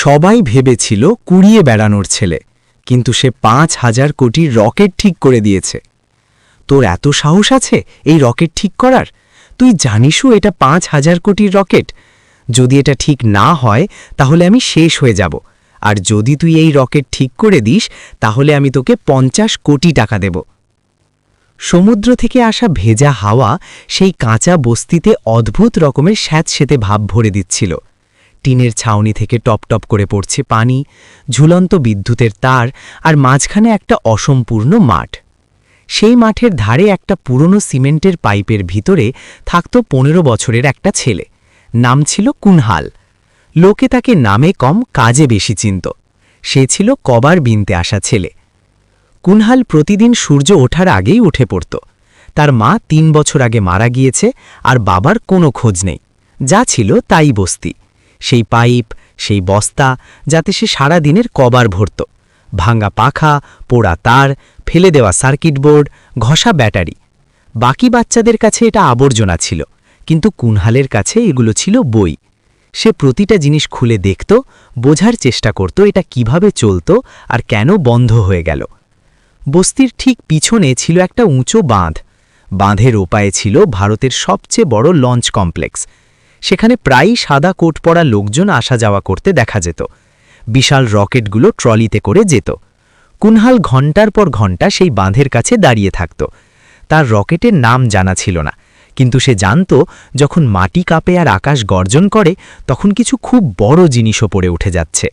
সবাই ভেবেছিল কুড়িয়ে বেড়ানোর ছেলে, কিন্তু সে পাঁচ হাজার কোটির রকেট ঠিক করে দিয়েছে। তোর এত সাহস আছে এই রকেট ঠিক করার? তুই জানিসও এটা পাঁচ হাজার কোটির রকেট? যদি এটা ঠিক না হয়, তাহলে আমি শেষ হয়ে যাব। আর যদি তুই এই রকেট ঠিক করে দিস, তাহলে আমি তোকে পঞ্চাশ কোটি টাকা দেব সমুদ্র থেকে আসা ভেজা হাওয়া সেই কাঁচা বস্তিতে অদ্ভুত রকমের স্যাঁতসেতে ভাব ভরে দিচ্ছিল। টিনের ছাউনি থেকে টপ টপ করে পড়ছে পানি, ঝুলন্ত বিদ্যুতের তার আর মাঝখানে একটা অসম্পূর্ণ মাঠ। সেই মাঠের ধারে একটা পুরনো সিমেন্টের পাইপের ভিতরে থাকত পনেরো বছরের একটা ছেলে। নাম ছিল কুনহাল। লোকে তাকে নামে কম, কাজে বেশি চিনত। সে ছিল কবার বিনতে আসা ছেলে। কুনহাল প্রতিদিন সূর্য ওঠার আগেই উঠে পড়ত। তার মা তিন বছর আগে মারা গিয়েছে আর বাবার কোনো খোঁজ নেই। যা ছিল তাই বস্তি। সেই পাইপ, সেই বস্তা, যাতে সে সারা দিনের কবার ভরত। ভাঙ্গা পাখা, পোড়া তার, ফেলে দেওয়া সার্কিট বোর্ড, ঘষা ব্যাটারি। বাকি বাচ্চাদের কাছে এটা আবর্জনা ছিল, কিন্তু কুনহালের কাছে এগুলো ছিল বই। সে প্রতিটা জিনিস খুলে দেখত, বোঝার চেষ্টা করত এটা কীভাবে চলত আর কেন বন্ধ হয়ে গেল। বস্তির ঠিক পিছনে ছিল একটা উঁচু বাঁধ। বাঁধের ওপায়ে ছিল ভারতের সবচেয়ে বড় লঞ্চ কমপ্লেক্স। সেখানে প্রায়ই সাদা কোট পরা লোকজন আসা যাওয়া করতে দেখা যেত। বিশাল রকেটগুলো ট্রলিতে করে যেত। কুনহাল ঘণ্টার পর ঘণ্টা সেই বাঁধের কাছে দাঁড়িয়ে থাকত। তার রকেটের নাম জানা ছিল না, কিন্তু সে জানত, যখন মাটি কাঁপে আর আকাশ গর্জন করে, তখন কিছু খুব বড় জিনিসও পড়ে উঠে যাচ্ছে।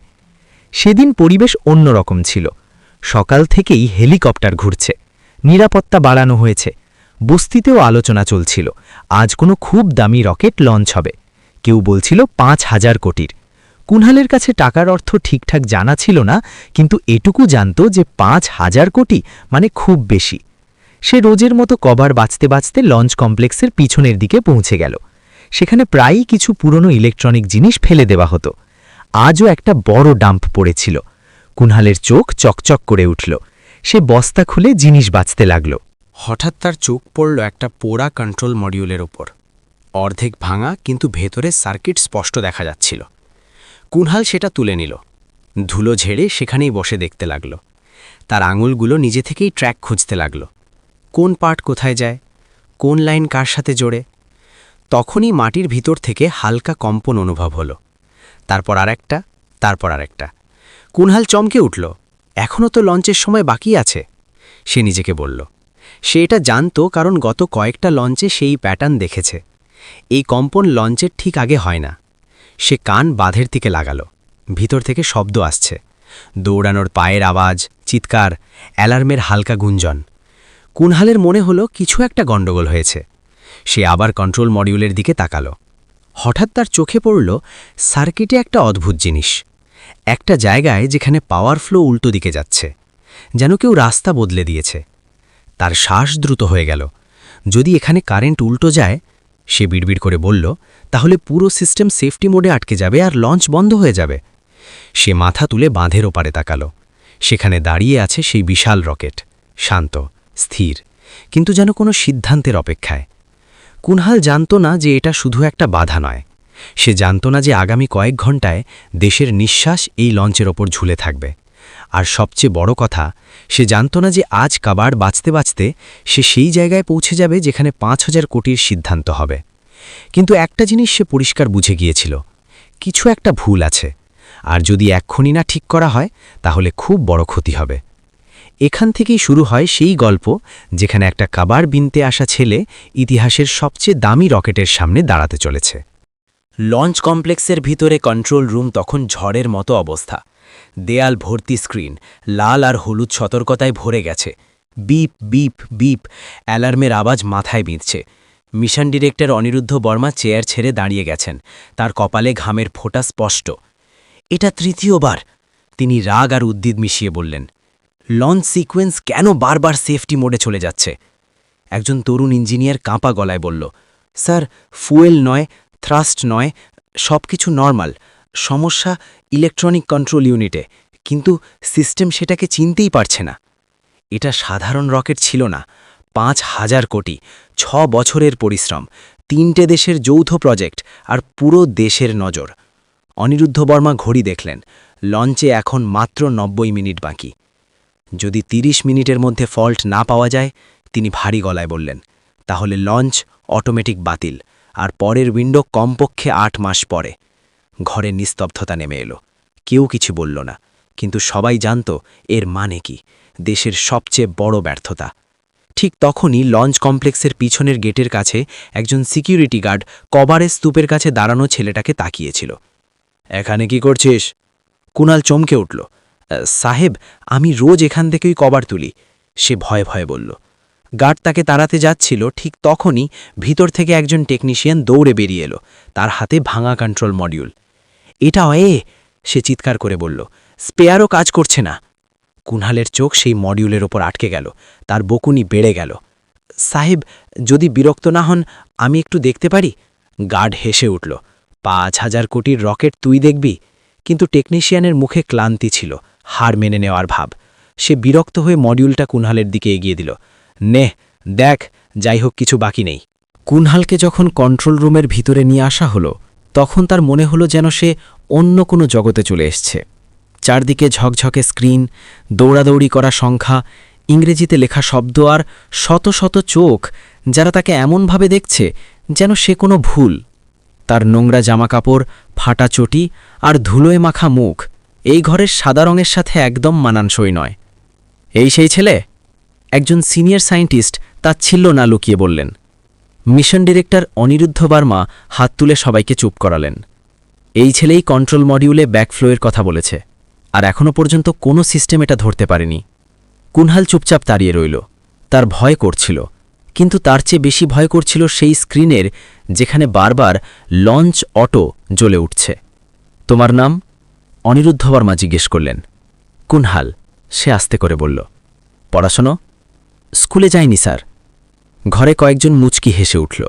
সেদিন পরিবেশ অন্যরকম ছিল। সকাল থেকেই হেলিকপ্টার ঘুরছে। নিরাপত্তা বাড়ানো হয়েছে। বস্তিতেও আলোচনা চলছিল। আজ কোনো খুব দামি রকেট লঞ্চ হবে। কেউ বলছিল পাঁচ হাজার কোটির। কুনহালের কাছে টাকার অর্থ ঠিকঠাক জানা ছিল না, কিন্তু এটুকু জানত যে পাঁচ হাজার কোটি মানে খুব বেশি। সে রোজের মতো কবার বাঁচতে বাঁচতে লঞ্চ কমপ্লেক্সের পিছনের দিকে পৌঁছে গেল। সেখানে প্রায়ই কিছু পুরনো ইলেকট্রনিক জিনিস ফেলে দেওয়া হতো। আজও একটা বড় ডাম্প পড়েছিল। কুনহালের চোখ চকচক করে উঠল। সে বস্তা খুলে জিনিস বাঁচতে লাগল। হঠাৎ তার চোখ পড়ল একটা পোড়া কন্ট্রোল মডিউলের ওপর। অর্ধেক ভাঙা কিন্তু ভেতরে সার্কিট স্পষ্ট দেখা যাচ্ছিল। কুনহাল সেটা তুলে নিল। ধুলো ঝেড়ে সেখানেই বসে দেখতে লাগল। তার আঙুলগুলো নিজে থেকেই ট্র্যাক খুঁজতে লাগল। কোন পার্ট কোথায় যায়? কোন লাইন কার সাথে জোড়ে? তখনই মাটির ভিতর থেকে হালকা কম্পন অনুভব হলো। তারপর আর একটা তারপর আর একটা কুনহাল চমকে উঠল। এখনও তো লঞ্চের সময় বাকি আছে, সে নিজেকে বলল। সে এটা জানত কারণ গত কয়েকটা লঞ্চে সেই প্যাটার্ন দেখেছে। এই কম্পন লঞ্চের ঠিক আগে হয় না। সে কান বাঁধের দিকে লাগালো। ভিতর থেকে শব্দ আসছে। দৌড়ানোর পায়ের আওয়াজ, চিৎকার, অ্যালার্মের হালকা গুঞ্জন। কুনহালের মনে হলো কিছু একটা গণ্ডগোল হয়েছে। সে আবার কন্ট্রোল মডিউলের দিকে তাকালো। হঠাৎ তার চোখে পড়ল সার্কিটে একটা অদ্ভুত জিনিস। একটা জায়গায় যেখানে পাওয়ার ফ্লো উল্টো দিকে যাচ্ছে। যেন কেউ রাস্তা বদলে দিয়েছে। তার শ্বাস দ্রুত হয়ে গেল। যদি এখানে কারেন্ট উল্টো যায়, সে বিড়বিড় করে বলল, তাহলে পুরো সিস্টেম সেফটি মোডে আটকে যাবে আর লঞ্চ বন্ধ হয়ে যাবে। সে মাথা তুলে বাঁধের ওপারে তাকালো। সেখানে দাঁড়িয়ে আছে সেই বিশাল রকেট। শান্ত, স্থির, কিন্তু যেন কোনো সিদ্ধান্তের অপেক্ষায়। কুনহাল জানত না যে এটা শুধু একটা বাধা নয়। সে জানত না যে আগামী কয়েক ঘন্টায় দেশের নিঃশ্বাস এই লঞ্চের ওপর ঝুলে থাকবে। আর সবচেয়ে বড় কথা, সে জানত না যে আজ কাবার বাঁচতে বাঁচতে সে সেই জায়গায় পৌঁছে যাবে যেখানে পাঁচ হাজার কোটির সিদ্ধান্ত হবে। কিন্তু একটা জিনিস সে পরিষ্কার বুঝে গিয়েছিল, কিছু একটা ভুল আছে, আর যদি এক্ষুনি না ঠিক করা হয়, তাহলে খুব বড় ক্ষতি হবে। এখান থেকেই শুরু হয় সেই গল্প, যেখানে একটা কাবার বিনতে আসা ছেলে ইতিহাসের সবচেয়ে দামি রকেটের সামনে দাঁড়াতে চলেছে। লঞ্চ কমপ্লেক্সের ভিতরে কন্ট্রোল রুম তখন ঝড়ের মতো অবস্থা। দেয়াল ভর্তি স্ক্রিন, লাল আর হলুদ সতর্কতায় ভরে গেছে। বিপ বিপ বিপ, অ্যালার্মের আওয়াজ মাথায় বিঁধছে। Mission director Aniruddha Verma chair ছেড়ে দাঁড়িয়ে গেছেন। তার কপালে ঘামের ফোঁটা স্পষ্ট। এটা তৃতীয়বার, তিনি রাগ আর উদ্দিদ মিশিয়ে বললেন। লঞ্চ সিকোয়েন্স কেন বারবার সেফটি মোডে চলে যাচ্ছে? একজন তরুণ ইঞ্জিনিয়ার কাঁপা গলায় বলল, স্যার, ফুয়েল নয়, থ্রাস্ট নয় সব কিছু নর্মাল। সমস্যা ইলেকট্রনিক কন্ট্রোল ইউনিটে কিন্তু সিস্টেম সেটাকে চিনতেই পারছে না। এটা সাধারণ রকেট ছিল না, পাঁচ হাজার কোটি, ছ বছরের পরিশ্রম, তিনটে দেশের যৌথ প্রজেক্ট আর পুরো দেশের নজর। অনিরুদ্ধ বর্মা ঘড়ি দেখলেন, লঞ্চে এখন মাত্র নব্বই মিনিট বাকি। যদি ৩০ মিনিটের মধ্যে ফল্ট না পাওয়া যায়, তিনি ভারী গলায় বললেন, তাহলে লঞ্চ অটোমেটিক বাতিল, আর পরের উইন্ডো কমপক্ষে আট মাস পরে। ঘরে নিস্তব্ধতা নেমে এলো। কেউ কিছু বলল না, কিন্তু সবাই জানত এর মানে কি, দেশের সবচেয়ে বড় ব্যর্থতা। ঠিক তখনই লঞ্চ কমপ্লেক্সের পিছনের গেটের কাছে একজন সিকিউরিটি গার্ড কভারের স্তূপের কাছে দাঁড়ানো ছেলেটাকে তাকিয়েছিল। এখানে কি করছিস? কুনাল চমকে উঠল। সাহেব, আমি রোজ এখান থেকেই কভার তুলি, সে ভয়ে ভয়ে বলল। গার্ড তাকে তাড়াতে যাচ্ছিল, ঠিক তখনই ভিতর থেকে একজন টেকনিশিয়ান দৌড়ে বেরিয়ে এলো। তার হাতে ভাঙা কন্ট্রোল মডিউল এটা এ সে চিৎকার করে বলল। স্পেয়ারও কাজ করছে না। কুনহালের চোখ সেই মডিউলের ওপর আটকে গেল। তার বকুনি বেড়ে গেল। সাহেব, যদি বিরক্ত না হন, আমি একটু দেখতে পারি? গার্ড হেসে উঠল। পাঁচ হাজার কোটির রকেট তুই দেখবি? কিন্তু টেকনিশিয়ানের মুখে ক্লান্তি ছিল, হার মেনে নেওয়ার ভাব। সে বিরক্ত হয়ে মডিউলটা কুনহালের দিকে এগিয়ে দিল। নে, দেখ, যাই হোক, কিছু বাকি নেই। কুনহালকে যখন কন্ট্রোল রুমের ভিতরে নিয়ে আসা হলো তখন তার মনে হলো যেন সে অন্য কোনো জগতে চলে এসছে। চারদিকে ঝকঝকে স্ক্রিন, দৌড়াদৌড়ি করা সংখ্যা, ইংরেজিতে লেখা শব্দ আর শত শত চোখ, যারা তাকে এমনভাবে দেখছে যেন সে কোনো ভুল। তার নোংরা জামাকাপড়, ফাটা চটি আর ধুলোয় মাখা মুখ, এই ঘরের সাদা রঙের সাথে একদম মানানসই নয়। এই সেই ছেলে? একজন সিনিয়র সায়েন্টিস্ট তাচ্ছিল্য না লুকিয়ে বললেন। মিশন ডিরেক্টর অনিরুদ্ধ বার্মা হাত তুলে সবাইকে চুপ করালেন। এই ছেলেই কন্ট্রোল মডিউলে ব্যাকফ্লোয়ের কথা বলেছে, আর এখনও পর্যন্ত কোনো সিস্টেম এটা ধরতে পারেনি। কুনহাল চুপচাপ দাঁড়িয়ে রইল। তার ভয় করছিল, কিন্তু তার চেয়ে বেশি ভয় করছিল সেই স্ক্রিনের যেখানে বারবার লঞ্চ অটো জ্বলে উঠছে। তোমার নাম? অনিরুদ্ধ বর্মা জিজ্ঞেস করলেন। কুনহাল, সে আস্তে করে বলল, পড়াশোনো? স্কুলে যায়নি স্যার। ঘরে কয়েকজন মুচকি হেসে উঠল।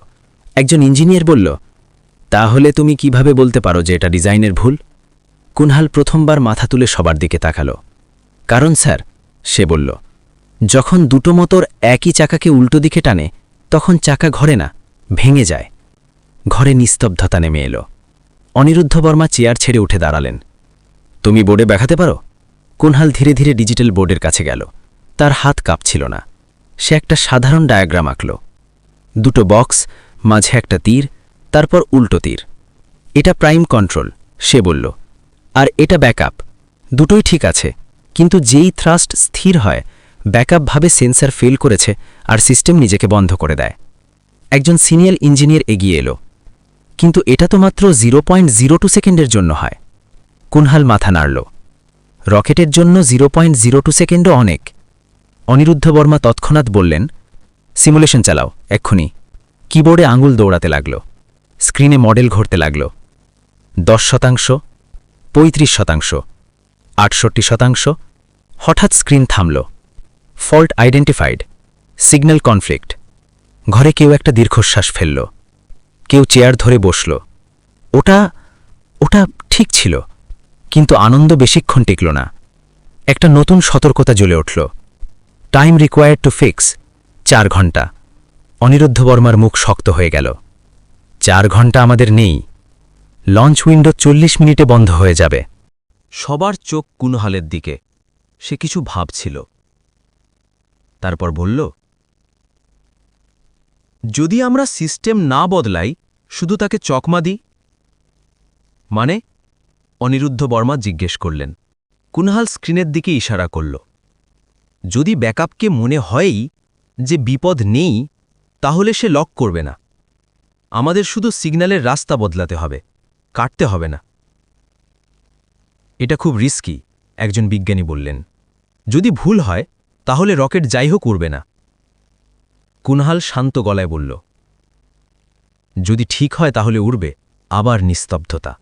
একজন ইঞ্জিনিয়ার বলল, তাহলে তুমি কীভাবে বলতে পারো যে এটা ডিজাইনের ভুল? কুনহাল প্রথমবার মাথা তুলে সবার দিকে তাকালো। কারণ স্যার, সে বলল, যখন দুটো মোটর একই চাকাকে উল্টো দিকে টানে, তখন চাকা ঘরে না, ভেঙে যায়। ঘরে নিস্তব্ধতা নেমে এলো। অনিরুদ্ধ বর্মা চেয়ার ছেড়ে উঠে দাঁড়ালেন। তুমি বোর্ডে দেখাতে পারো? কুনহাল ধীরে ধীরে ডিজিটাল বোর্ডের কাছে গেল। তার হাত কাঁপছিল না। সে একটা সাধারণ ডায়াগ্রাম আঁকল। দুটো বক্স, মাঝে একটা তীর, তারপর উল্টো তীর। এটা প্রাইম কন্ট্রোল, সে বলল। আর এটা ব্যাকআপ। দুটোই ঠিক আছে, কিন্তু যেই থ্রাস্ট স্থির হয়, ব্যাকআপ ভাবে সেন্সার ফেল করেছে আর সিস্টেম নিজেকে বন্ধ করে দেয়। একজন সিনিয়র ইঞ্জিনিয়ার এগিয়ে এলো। কিন্তু এটা তো মাত্র জিরো পয়েন্ট জিরো টু সেকেন্ডের জন্য হয়। কুনহাল মাথা নাড়ল। রকেটের জন্য জিরো পয়েন্ট জিরো টু সেকেন্ডও অনেক। অনিরুদ্ধ বর্মা তৎক্ষণাৎ বললেন, সিমুলেশন চালাও, এক্ষুনি। কিবোর্ডে আঙুল দৌড়াতে লাগল, স্ক্রিনে মডেল ঘটতে লাগল। দশ শতাংশ, পঁয়ত্রিশ শতাংশ, আটষট্টি শতাংশ, হঠাৎ স্ক্রিন থামল। Fault identified, signal conflict. ঘরে কেউ একটা দীর্ঘশ্বাস ফেলল। কেউ চেয়ার ধরে বসল। ওটা ওটা ঠিক ছিল, কিন্তু আনন্দ বেশিক্ষণ টিকল না। একটা নতুন সতর্কতা জ্বলে উঠল। টাইম রিকোয়ার্ড টু ফিক্স চার ঘণ্টা। অনিরুদ্ধ বর্মার মুখ শক্ত হয়ে গেল। চার ঘণ্টা আমাদের নেই। লঞ্চ উইন্ডো চল্লিশ মিনিটে বন্ধ হয়ে যাবে। সবার চোখ কুনহালের দিকে। সে কিছু ভাবছিল। তারপর বলল, যদি আমরা সিস্টেম না বদলাই, শুধু তাকে চকমা দিই? মানে অনিরুদ্ধ বর্মা জিজ্ঞেস করলেন। কুনহাল স্ক্রিনের দিকে ইশারা করল। যদি ব্যাকআপকে মনে হয়ই যে বিপদ নেই, তাহলে সে লক করবে না। আমাদের শুধু সিগন্যালের রাস্তা বদলাতে হবে, কাটতে হবে না। এটা খুব রিস্কি, একজন বিজ্ঞানী বললেন। যদি ভুল হয়, তাহলে রকেট যাই হোক উড়বে না। কুনহাল শান্ত গলায় বলল, যদি ঠিক হয় তাহলে উড়বে, আবার নিস্তব্ধতা।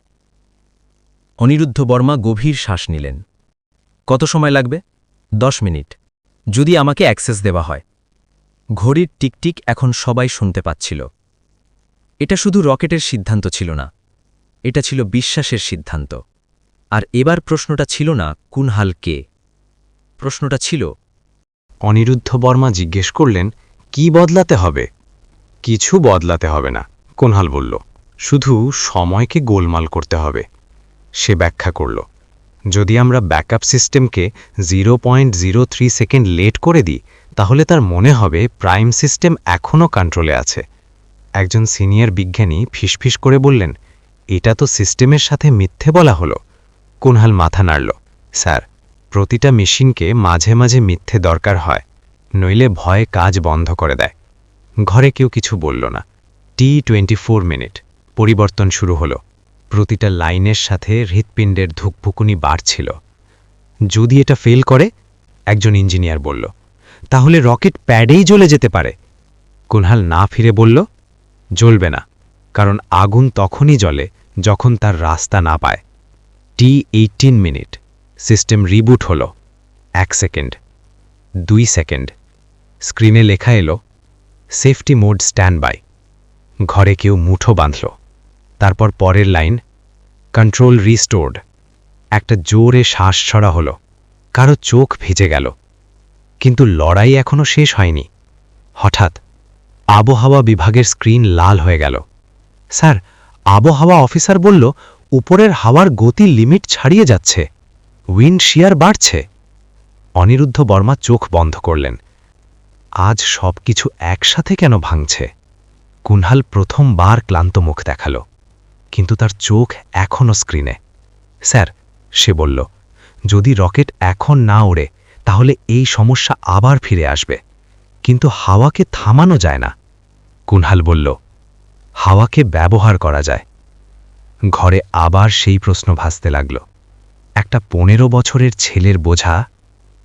অনিরুদ্ধ বর্মা গভীর শ্বাস নিলেন। কত সময় লাগবে? দশ মিনিট। যদি আমাকে অ্যাক্সেস দেওয়া হয়। ঘড়ির টিকটিক এখন সবাই শুনতে পাচ্ছিল। এটা শুধু রকেটের সিদ্ধান্ত ছিল না, এটা ছিল বিশ্বাসের সিদ্ধান্ত। আর এবার প্রশ্নটা ছিল না কুনহাল কে? প্রশ্নটা ছিল, অনিরুদ্ধ বর্মা জিজ্ঞেস করলেন, কি বদলাতে হবে? কিছু বদলাতে হবে না, কোনহাল বলল। শুধু সময়কে গোলমাল করতে হবে, সে ব্যাখ্যা করল। যদি আমরা ব্যাকআপ সিস্টেমকে zero point zero three second late করে দিই, তাহলে তার মনে হবে প্রাইম সিস্টেম এখনও কন্ট্রোলে আছে। একজন সিনিয়র বিজ্ঞানী ফিসফিস করে বললেন, এটা তো সিস্টেমের সাথে মিথ্যে বলা হলো। কুনহাল মাথা নাড়ল, স্যার, প্রতিটা মেশিনকে মাঝে মাঝে মিথ্যে দরকার হয়, নইলে ভয়ে কাজ বন্ধ করে দেয়। ঘরে কেউ কিছু বলল না। টি টোয়েন্টি মিনিট, পরিবর্তন শুরু হলো। প্রতিটা লাইনের সাথে হৃৎপিণ্ডের ধুকভুকুনি বাড়ছিল। যদি এটা ফেল করে, একজন ইঞ্জিনিয়ার বলল, তাহলে রকেট প্যাডেই জ্বলে যেতে পারে। কুনহাল না ফিরে বলল, জ্বলবে না, কারণ আগুন তখনই জ্বলে যখন তার রাস্তা না পায়। T eighteen minute, system reboot হল, এক সেকেন্ড, দুই সেকেন্ড। স্ক্রিনে লেখা এলো, সেফটি মোড স্ট্যান্ড বাই ঘরে কেউ মুঠো বাঁধল। তারপর পরের লাইন, কন্ট্রোল রিস্টোর্ড। একটা জোরে শ্বাস ছড়া হলো। কারও চোখ ভিজে গেল। কিন্তু লড়াই এখনও শেষ হয়নি। হঠাৎ আবহাওয়া বিভাগের স্ক্রিন লাল হয়ে গেল। স্যার, আবহাওয়া অফিসার বলল উপরের হাওয়ার গতি লিমিট ছাড়িয়ে যাচ্ছে। উইন্ড শিয়ার বাড়ছে। অনিরুদ্ধ বর্মা চোখ বন্ধ করলেন। আজ সব কিছু একসাথে কেন ভাঙছে? কুনহাল প্রথমবার ক্লান্ত মুখ দেখাল। কিন্তু তার চোখ এখনও স্ক্রিনে। স্যার, সে বলল, যদি রকেট এখন না ওড়ে, তাহলে এই সমস্যা আবার ফিরে আসবে। কিন্তু হাওয়াকে থামানো যায় না। কুনহাল বলল, হাওয়াকে ব্যবহার করা যায়। ঘরে আবার সেই প্রশ্ন ভাসতে লাগল, একটা পনেরো বছরের ছেলের বোঝা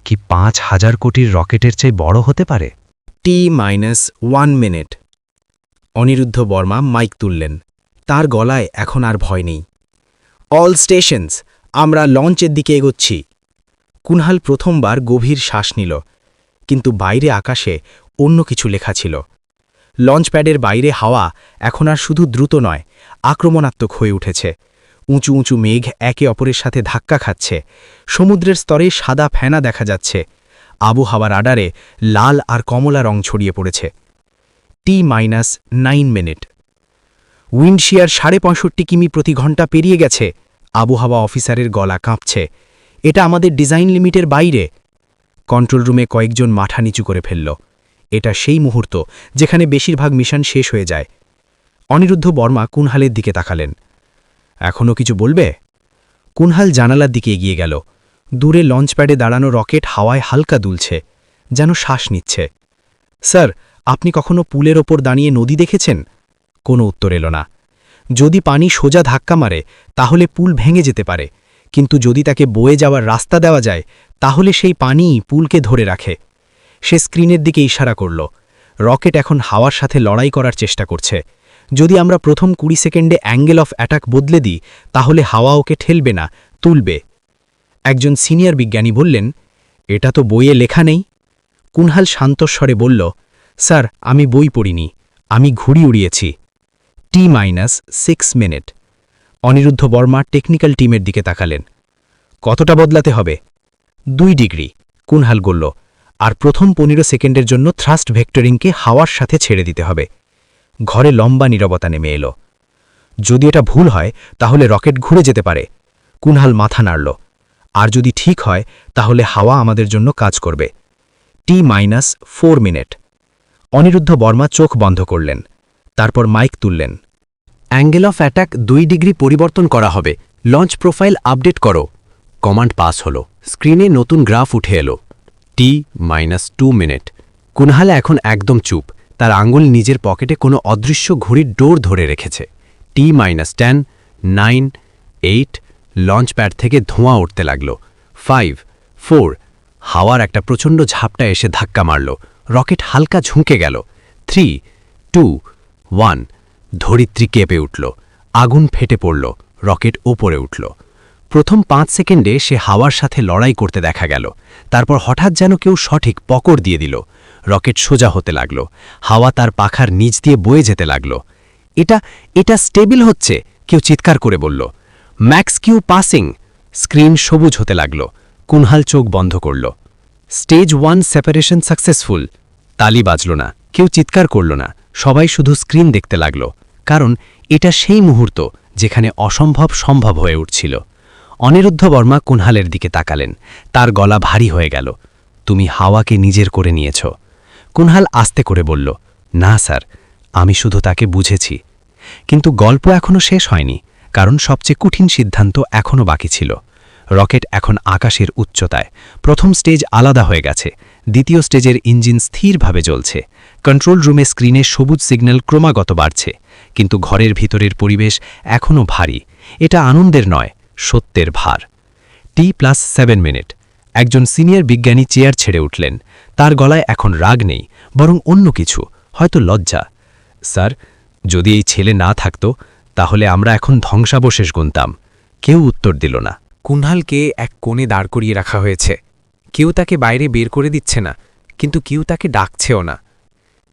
কি পাঁচ হাজার কোটির রকেটের চেয়ে বড় হতে পারে? T minus one minute. Aniruddha Verma mike তুললেন। তার গলায় এখন আর ভয় নেই। অল স্টেশনস আমরা লঞ্চের দিকে এগোচ্ছি। কুনহাল প্রথমবার গভীর শ্বাস নিল, কিন্তু বাইরে আকাশে অন্য কিছু লেখা ছিল। লঞ্চপ্যাডের বাইরে হাওয়া এখন আর শুধু দ্রুত নয়, আক্রমণাত্মক হয়ে উঠেছে। উঁচু উঁচু মেঘ একে অপরের সাথে ধাক্কা খাচ্ছে। সমুদ্রের স্তরে সাদা ফেনা দেখা যাচ্ছে। আবহাওয়ার আডারে লাল আর কমলা রং ছড়িয়ে পড়েছে। T minus nine minute windshear সাড়ে পঁয়ষট্টি কিমি প্রতি ঘণ্টা পেরিয়ে গেছে। আবহাওয়া অফিসারের গলা কাঁপছে। এটা আমাদের ডিজাইন লিমিটের বাইরে। কন্ট্রোল রুমে কয়েকজন মাথা নিচু করে ফেলল। এটা সেই মুহূর্ত যেখানে বেশিরভাগ মিশন শেষ হয়ে যায়। অনিরুদ্ধ বর্মা কুনহালের দিকে তাকালেন। এখনও কিছু বলবে? কুনহাল জানালার দিকে এগিয়ে গেল। দূরে লঞ্চপ্যাডে দাঁড়ানো রকেট হাওয়ায় হালকা দুলছে, যেন শ্বাস নিচ্ছে। স্যার, আপনি কখনো পুলের ওপর দাঁড়িয়ে নদী দেখেছেন? কোনো উত্তর এলো না। যদি পানি সোজা ধাক্কা মারে, তাহলে পুল ভেঙে যেতে পারে। কিন্তু যদি তাকে বয়ে যাওয়ার রাস্তা দেওয়া যায়, তাহলে সেই পানিই পুলকে ধরে রাখে। সে স্ক্রিনের দিকে ইশারা করল। রকেট এখন হাওয়ার সাথে লড়াই করার চেষ্টা করছে। যদি আমরা প্রথম কুড়ি সেকেন্ডে অ্যাঙ্গেল অফ অ্যাটাক বদলে দিই, তাহলে হাওয়া ওকে ঠেলবে না, তুলবে। একজন সিনিয়র বিজ্ঞানী বললেন, এটা তো বইয়ে লেখা নেই। কুনহাল শান্তস্বরে বলল, স্যার, আমি বই পড়িনি। আমি ঘুড়ি উড়িয়েছি। T minus six minute Aniruddha Verma technical টিমের দিকে তাকালেন। কতটা বদলাতে হবে? দুই ডিগ্রি, কুনহাল বলল আর প্রথম পনেরো সেকেন্ডের জন্য থ্রাস্ট ভেক্টরিংকে হাওয়ার সাথে ছেড়ে দিতে হবে। ঘরে লম্বা নীরবতা নেমে এলো। যদি এটা ভুল হয়, তাহলে রকেট ঘুরে যেতে পারে। কুনহাল মাথা নাড়ল। আর যদি ঠিক হয়, তাহলে হাওয়া আমাদের জন্য কাজ করবে। T minus four minute Aniruddha Verma চোখ বন্ধ করলেন। তারপর মাইক তুললেন। অ্যাঙ্গেল অফ অ্যাটাক দুই ডিগ্রি পরিবর্তন করা হবে। লঞ্চ প্রোফাইল আপডেট করো। কমান্ড পাস হলো। স্ক্রিনে নতুন গ্রাফ উঠে এলো। T minus two minute Kunhal এখন একদম চুপ। তার আঙুল নিজের পকেটে কোনো অদৃশ্য ঘড়ির ডোর ধরে রেখেছে। T minus ten nine eight launch pad থেকে ধোঁয়া উঠতে লাগল। ফাইভ ফোর হাওয়ার একটা প্রচণ্ড ঝাপটা এসে ধাক্কা মারল। রকেট হালকা ঝুঁকে গেল। থ্রি টু ওয়ান, ধরিত্রী কেঁপে উঠল, আগুন ফেটে পড়ল, রকেট ওপরে উঠল। প্রথম পাঁচ সেকেন্ডে সে হাওয়ার সাথে লড়াই করতে দেখা গেল, তারপর হঠাৎ যেন কেউ সঠিক পকড় দিয়ে দিল, রকেট সোজা হতে লাগল, হাওয়া তার পাখার নিচ দিয়ে বয়ে যেতে লাগল। এটা এটা স্টেবিল হচ্ছে, কেউ চিৎকার করে বলল। ম্যাক্স কিউ পাসিং, স্ক্রিন সবুজ হতে লাগল, কুনহাল চোখ বন্ধ করল। স্টেজ ওয়ান সেপারেশন সাকসেসফুল, তালি বাজল না, কেউ চিৎকার করল না। সবাই শুধু স্ক্রিন দেখতে লাগল, কারণ এটা সেই মুহূর্ত যেখানে অসম্ভব সম্ভব হয়ে উঠছিল। অনিরুদ্ধ বর্মা কুনহালের দিকে তাকালেন। তার গলা ভারী হয়ে গেল। তুমি হাওয়াকে নিজের করে নিয়েছ। কুনহাল আস্তে করে বলল, না, স্যার, আমি শুধু তাকে বুঝেছি। কিন্তু গল্প এখনও শেষ হয়নি, কারণ সবচেয়ে কঠিন সিদ্ধান্ত এখনও বাকি ছিল। রকেট এখন আকাশের উচ্চতায়, প্রথম স্টেজ আলাদা হয়ে গেছে দ্বিতীয় স্টেজের ইঞ্জিন স্থিরভাবে জ্বলছে। কন্ট্রোল রুমে স্ক্রিনে সবুজ সিগন্যাল ক্রমাগত বাড়ছে। কিন্তু ঘরের ভিতরের পরিবেশ এখনও ভারী। এটা আনন্দের নয়, সত্যের ভার। T plus seven minute. একজন সিনিয়র বিজ্ঞানী চেয়ার ছেড়ে উঠলেন। তার গলায় এখন রাগ নেই, বরং অন্য কিছু, হয়তো লজ্জা। স্যার, যদি এই ছেলে না থাকত, তাহলে আমরা এখন ধ্বংসাবশেষ গুনতাম। কেউ উত্তর দিল না। কুনহালকে এক কোণে দাঁড় করিয়ে রাখা হয়েছে। কেউ তাকে বাইরে বের করে দিচ্ছে না, কিন্তু কেউ তাকে ডাকছেও না।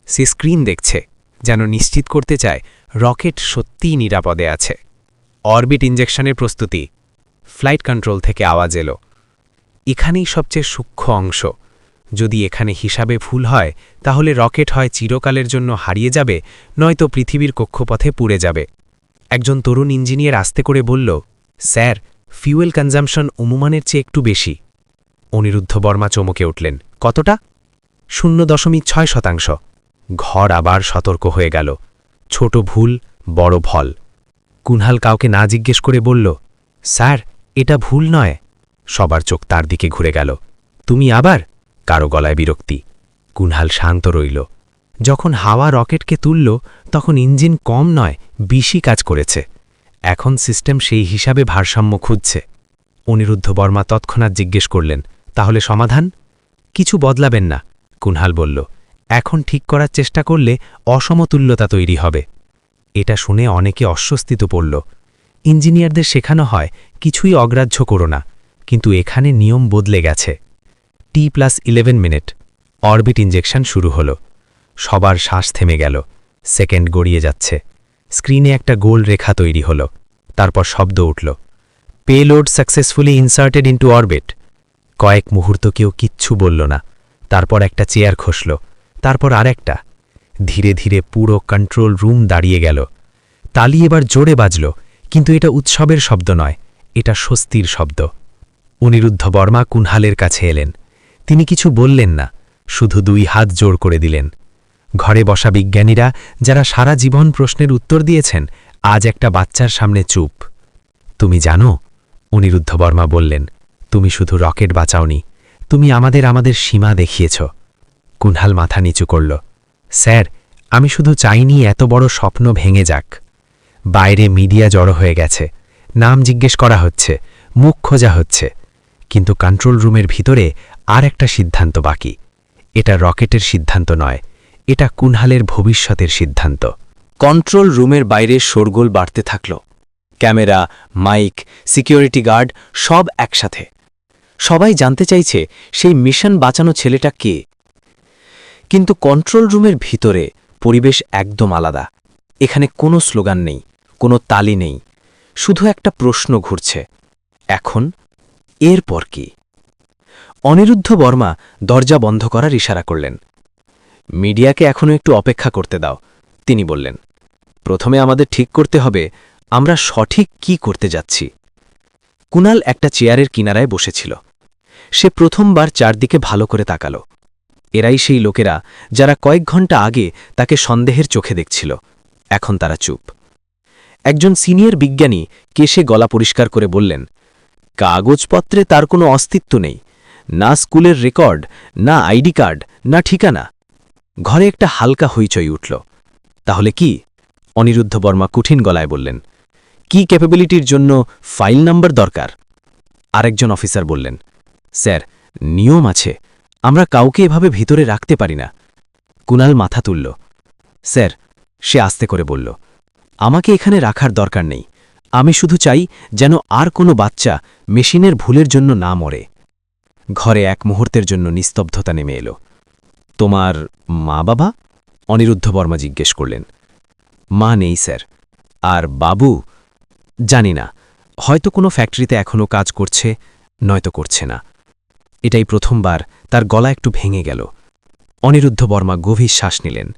সে স্ক্রিন দেখছে, যেন নিশ্চিত করতে চায় রকেট সত্যিই নিরাপদে আছে। অরবিট ইঞ্জেকশনের প্রস্তুতি। ফ্লাইট কন্ট্রোল থেকে আওয়াজ এলো। এখানেই সবচেয়ে সূক্ষ্ম অংশ। যদি এখানে হিসাবে ভুল হয়, তাহলে রকেট হয় চিরকালের জন্য হারিয়ে যাবে, নয়তো পৃথিবীর কক্ষপথে পুড়ে যাবে। একজন তরুণ ইঞ্জিনিয়ার আস্তে করে বলল, স্যার, ফিউয়েল কনজামশন অনুমানের চেয়ে একটু বেশি। অনিরুদ্ধ বর্মা চমকে উঠলেন। কতটা? শূন্য দশমিক ছয় শতাংশ। ঘর আবার সতর্ক হয়ে গেল। ছোট ভুল, বড় ভল। কুনহাল কাউকে না জিজ্ঞেস করে বলল, স্যার, এটা ভুল নয়। সবার চোখ তার দিকে ঘুরে গেল। তুমি আবার? কারও গলায় বিরক্তি। কুনহাল শান্ত রইল। যখন হাওয়া রকেটকে তুলল, তখন ইঞ্জিন কম নয় বেশি কাজ করেছে। এখন সিস্টেম সেই হিসাবে ভারসাম্য খুঁজছে। অনিরুদ্ধ বর্মা তৎক্ষণাৎ জিজ্ঞেস করলেন তাহলে সমাধান? কিছু বদলাবেন না, কুনহাল বলল। এখন ঠিক করার চেষ্টা করলে অসমতুল্যতা তৈরি হবে। এটা শুনে অনেকে অস্বস্তিত পড়ল। ইঞ্জিনিয়ারদের শেখানো হয়, কিছুই অগ্রাহ্য করো না, কিন্তু এখানে নিয়ম বদলে গেছে। T plus eleven minute orbit injection শুরু হলো। সবার শ্বাস থেমে গেল সেকেন্ড গড়িয়ে যাচ্ছে। স্ক্রিনে একটা গোল রেখা তৈরি হলো, তারপর শব্দ উঠল। Payload successfully inserted into orbit কয়েক মুহূর্ত কেউ কিচ্ছু বলল না। তারপর একটা চেয়ার খসল, তারপর আর একটা ধীরে ধীরে পুরো কন্ট্রোল রুম দাঁড়িয়ে গেল। তালি এবার জোরে বাজল, কিন্তু এটা উৎসবের শব্দ নয়, এটা স্বস্তির শব্দ। অনিরুদ্ধ বর্মা কুনহালের কাছে এলেন। তিনি কিছু বললেন না, শুধু দুই হাত জোর করে দিলেন। ঘরে বসা বিজ্ঞানীরা, যারা সারা জীবন প্রশ্নের উত্তর দিয়েছেন, আজ একটা বাচ্চার সামনে চুপ। তুমি জানো, অনিরুদ্ধ বর্মা বললেন তুমি শুধু রকেট বাঁচাওনি, তুমি আমাদের আমাদের সীমা দেখিয়েছ। কুনহাল মাথা নিচু করল। স্যার, আমি শুধু চাইনি এত বড় স্বপ্ন ভেঙে যাক। বাইরে মিডিয়া জড়ো হয়ে গেছে। নাম জিজ্ঞেস করা হচ্ছে, মুখ খোঁজা হচ্ছে। কিন্তু কন্ট্রোল রুমের ভিতরে আর একটা সিদ্ধান্ত বাকি। এটা রকেটের সিদ্ধান্ত নয়, এটা কুনহালের ভবিষ্যতের সিদ্ধান্ত। কন্ট্রোল রুমের বাইরে শোরগোল বাড়তে থাকল। ক্যামেরা, মাইক, সিকিউরিটি গার্ড সব একসাথে। সবাই জানতে চাইছে সেই মিশন বাঁচানো ছেলেটা কে। কিন্তু কন্ট্রোল রুমের ভিতরে পরিবেশ একদম আলাদা। এখানে কোনো স্লোগান নেই, কোনো তালি নেই, শুধু একটা প্রশ্ন ঘুরছে, এখন এরপর কি? অনিরুদ্ধ বর্মা দরজা বন্ধ করার ইশারা করলেন। মিডিয়াকে এখনও একটু অপেক্ষা করতে দাও, তিনি বললেন। প্রথমে আমাদের ঠিক করতে হবে আমরা সঠিক কি করতে যাচ্ছি। কুনাল একটা চেয়ারের কিনারায় বসেছিল। সে প্রথমবার চারদিকে ভালো করে তাকাল। এরাই সেই লোকেরা যারা কয়েক ঘণ্টা আগে তাকে সন্দেহের চোখে দেখছিল। এখন তারা চুপ। একজন সিনিয়র বিজ্ঞানী কেশে গলা পরিষ্কার করে বললেন, কাগজপত্রে তার কোনো অস্তিত্ব নেই। না স্কুলের রেকর্ড, না আইডি কার্ড, না ঠিকানা। ঘরে একটা হালকা হইচই উঠল। তাহলে কি? অনিরুদ্ধ বর্মা কঠিন গলায় বললেন, কি ক্যাপাবিলিটির জন্য ফাইল নাম্বার দরকার? আরেকজন অফিসার বললেন স্যার, নিয়ম আছে। আমরা কাউকে এভাবে ভিতরে রাখতে পারি না। কুনাল মাথা তুলল। স্যার, সে আস্তে করে বলল, আমাকে এখানে রাখার দরকার নেই। আমি শুধু চাই যেন আর কোনো বাচ্চা মেশিনের ভুলের জন্য না মরে। ঘরে এক মুহূর্তের জন্য নিস্তব্ধতা নেমে এলো। তোমার মা বাবা অনিরুদ্ধ বর্মা জিজ্ঞেস করলেন। মা নেই, স্যার। আর বাবু? জানি না। হয়তো কোনো ফ্যাক্টরিতে এখনও কাজ করছে, নয়তো করছে না। এটাই প্রথমবার তার গলা একটু ভেঙে গেল। অনিরুদ্ধ বর্মা গভীর শ্বাস নিলেন।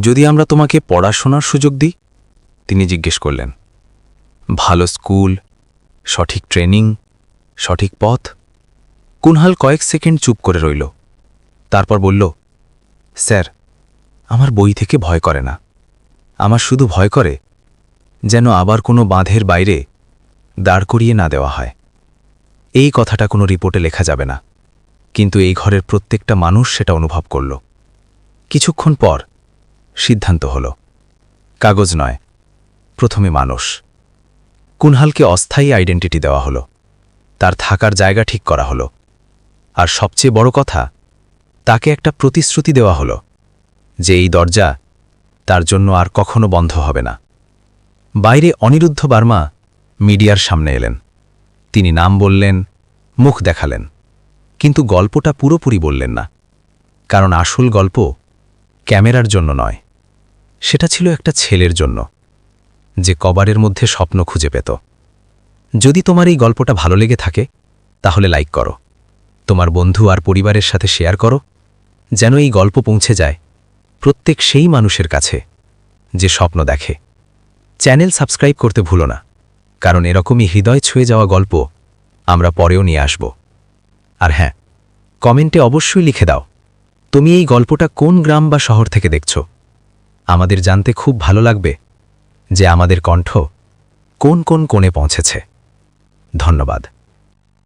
যদি আমরা তোমাকে পড়াশোনার সুযোগ দিই? তিনি জিজ্ঞেস করলেন। ভালো স্কুল, সঠিক ট্রেনিং, সঠিক পথ? কুনহাল কয়েক সেকেন্ড চুপ করে রইল। তারপর বলল, স্যার, আমার বই থেকে ভয় করে না। আমার শুধু ভয় করে যেন আবার কোনো বাঁধের বাইরে দাঁড় করিয়ে না দেওয়া হয়। এই কথাটা কোনো রিপোর্টে লেখা যাবে না। কিন্তু এই ঘরের প্রত্যেকটা মানুষ সেটা অনুভব করল। কিছুক্ষণ পর সিদ্ধান্ত হল। কাগজ নয়, প্রথমে মানুষ। কুনহালকে অস্থায়ী আইডেন্টিটি দেওয়া হলো। তার থাকার জায়গা ঠিক করা হলো। আর সবচেয়ে বড় কথা, তাকে একটা প্রতিশ্রুতি দেওয়া হলো যে এই দরজা তার জন্য আর কখনো বন্ধ হবে না। বাইরে অনিরুদ্ধ বার্মা মিডিয়ার সামনে এলেন। তিনি নাম বললেন, মুখ দেখালেন। কিন্তু গল্পটা পুরোপুরি বললেন না, কারণ আসল গল্প ক্যামেরার জন্য নয়, সেটা ছিল একটা ছেলের জন্য, যে কবারের মধ্যে স্বপ্ন খুঁজে পেত। যদি তোমার এই গল্পটা ভালো লেগে থাকে, তাহলে লাইক করো, তোমার বন্ধু আর পরিবারের সাথে শেয়ার করো, যেন এই গল্প পৌঁছে যায় প্রত্যেক সেই মানুষের কাছে যে স্বপ্ন দেখে। চ্যানেল সাবস্ক্রাইব করতে ভুলো না, কারণ এরকমই হৃদয় ছুঁয়ে যাওয়া গল্প আমরা পরেও নিয়ে আসব। আর হ্যাঁ কমেন্টে অবশ্যই লিখে দাও, তুমি এই গল্পটা কোন গ্রাম বা শহর থেকে দেখছ? আমাদের জানতে খুব ভালো লাগবে যে আমাদের কণ্ঠ কোন কোন কোণে পৌঁছেছে। ধন্যবাদ।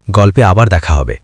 গল্পে আবার দেখা হবে।